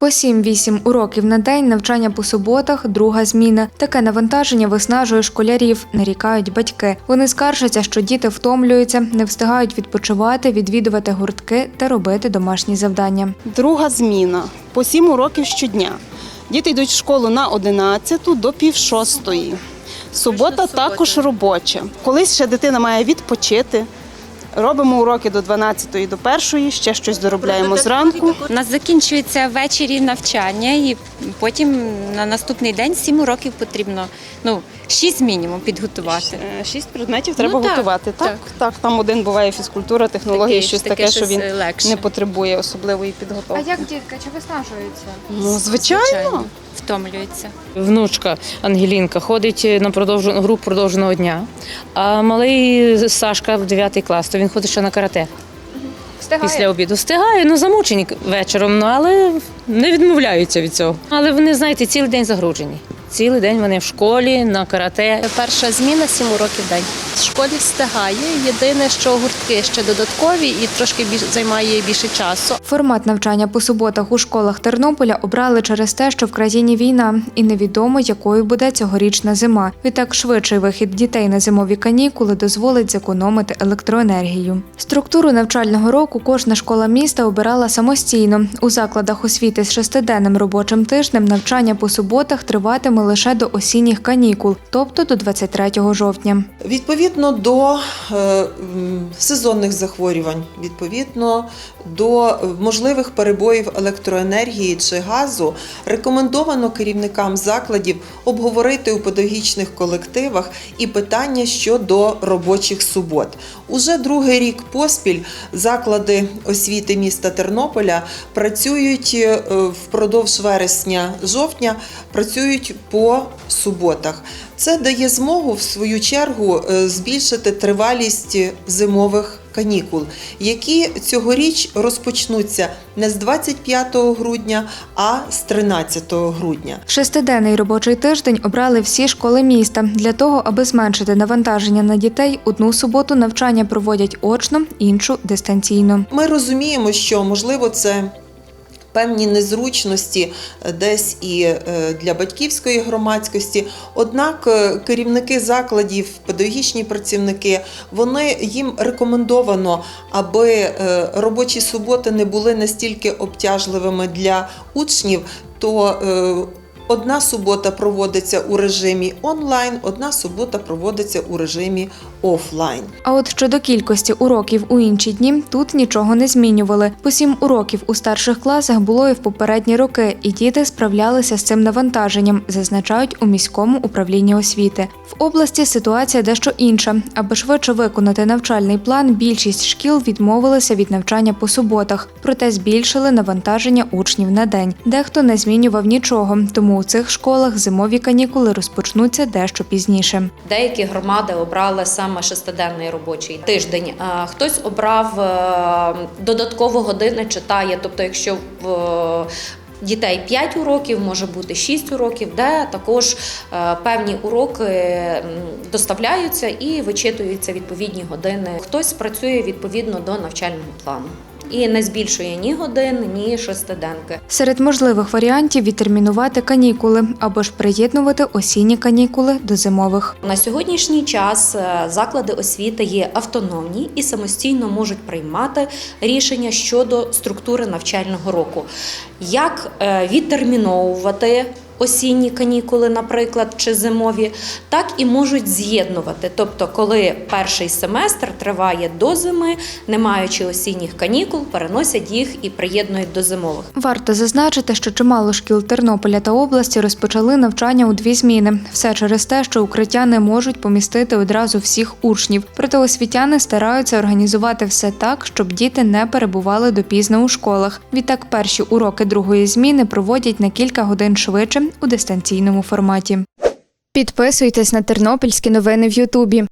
По 7-8 уроків на день, навчання по суботах, друга зміна. Таке навантаження виснажує школярів, нарікають батьки. Вони скаржаться, що діти втомлюються, не встигають відпочивати, відвідувати гуртки та робити домашні завдання. Друга зміна по сім уроків щодня. Діти йдуть в школу на 11 до пів шостої. Субота також робоча. Колись ще дитина має відпочити. Робимо уроки до 12 до 1, ще щось доробляємо зранку. У нас закінчується ввечері навчання, і потім на наступний день сім уроків потрібно. Ну, шість мінімум підготувати. Е, Шість предметів треба Ну, так, готувати. Так, так. так, там один буває фізкультура, технології, Таке- щось таке таке, що він е, легше. не потребує особливої підготовки. А як дітка, чи виснажується? Ну, звичайно. Втомлюється. Внучка Ангелінка ходить на продовжену групу продовженого дня. А малий Сашка в 9 клас, то він ходить ще на карате. Встигає? Після обіду встигає, ну замучені вечором, ну але не відмовляються від цього. Але вони, знаєте, цілий день загружені. Цілий день вони в школі, на карате. Перша зміна 7 уроків в день. В школі встигає. Єдине, що гуртки ще додаткові і трошки більш займає більше часу. Формат навчання по суботах у школах Тернополя обрали через те, що в країні війна, і невідомо, якою буде цьогорічна зима. Відтак швидший вихід дітей на зимові канікули дозволить зекономити електроенергію. Структуру навчального року кожна школа міста обирала самостійно. У закладах освіти з шестиденним робочим тижнем навчання по суботах триватиме лише до осінніх канікул, тобто до 23 жовтня. Відповідно до е, сезонних захворювань, відповідно до е, можливих перебоїв електроенергії чи газу, рекомендовано керівникам закладів обговорити у педагогічних колективах і питання щодо робочих субот. Уже другий рік поспіль заклади освіти міста Тернополя працюють е, впродовж вересня-жовтня, працюють по суботах. Це дає змогу, в свою чергу, е, збільшити тривалість зимових канікул, які цьогоріч розпочнуться не з 25 грудня, а з 13 грудня. Шестиденний робочий тиждень обрали всі школи міста. Для того, аби зменшити навантаження на дітей, одну суботу навчання проводять очно, іншу дистанційно. Ми розуміємо, що можливо це. Певні незручності е, десь і е, для батьківської громадськості. Однак е, керівники закладів, педагогічні працівники, вони їм рекомендовано, аби робочі суботи не були настільки обтяжливими для учнів, то Одна субота проводиться у режимі онлайн, одна субота проводиться у режимі офлайн. А от щодо кількості уроків у інші дні тут нічого не змінювали. По сім уроків у старших класах було і в попередні роки, і діти справлялися з цим навантаженням, зазначають у міському управлінні освіти. В області ситуація дещо інша. Аби швидше виконати навчальний план, більшість шкіл відмовилися від навчання по суботах, проте збільшили навантаження учнів на день. Дехто не змінював нічого, тому у цих школах зимові канікули розпочнуться дещо пізніше. Деякі громади обрали саме шестиденний робочий тиждень. А Хтось обрав е, додатково години читає. Тобто, якщо в е, дітей 5 уроків, може бути 6 уроків, де також е, певні уроки доставляються і вичитуються відповідні години. Хтось працює відповідно до навчального плану і не збільшує ні годин, ні шестиденки. Серед можливих варіантів відтермінувати канікули або ж приєднувати осінні канікули до зимових. На сьогоднішній час е, заклади освіти є автономні і самостійно можуть приймати рішення щодо структури навчального року. Як е, відтерміновувати осінні канікули, наприклад, чи зимові, так і можуть з'єднувати. Тобто, коли перший семестр триває до зими, не маючи осінніх канікул, переносять їх і приєднують до зимових. Варто зазначити, що чимало шкіл Тернополя та області розпочали навчання у дві зміни. Все через те, що укриття не можуть помістити одразу всіх учнів. Проте освітяни стараються організувати все так, щоб діти не перебували допізно у школах. Відтак перші уроки другої зміни проводять на кілька годин швидше у дистанційному форматі. Підписуйтесь на тернопільські новини в Ютубі.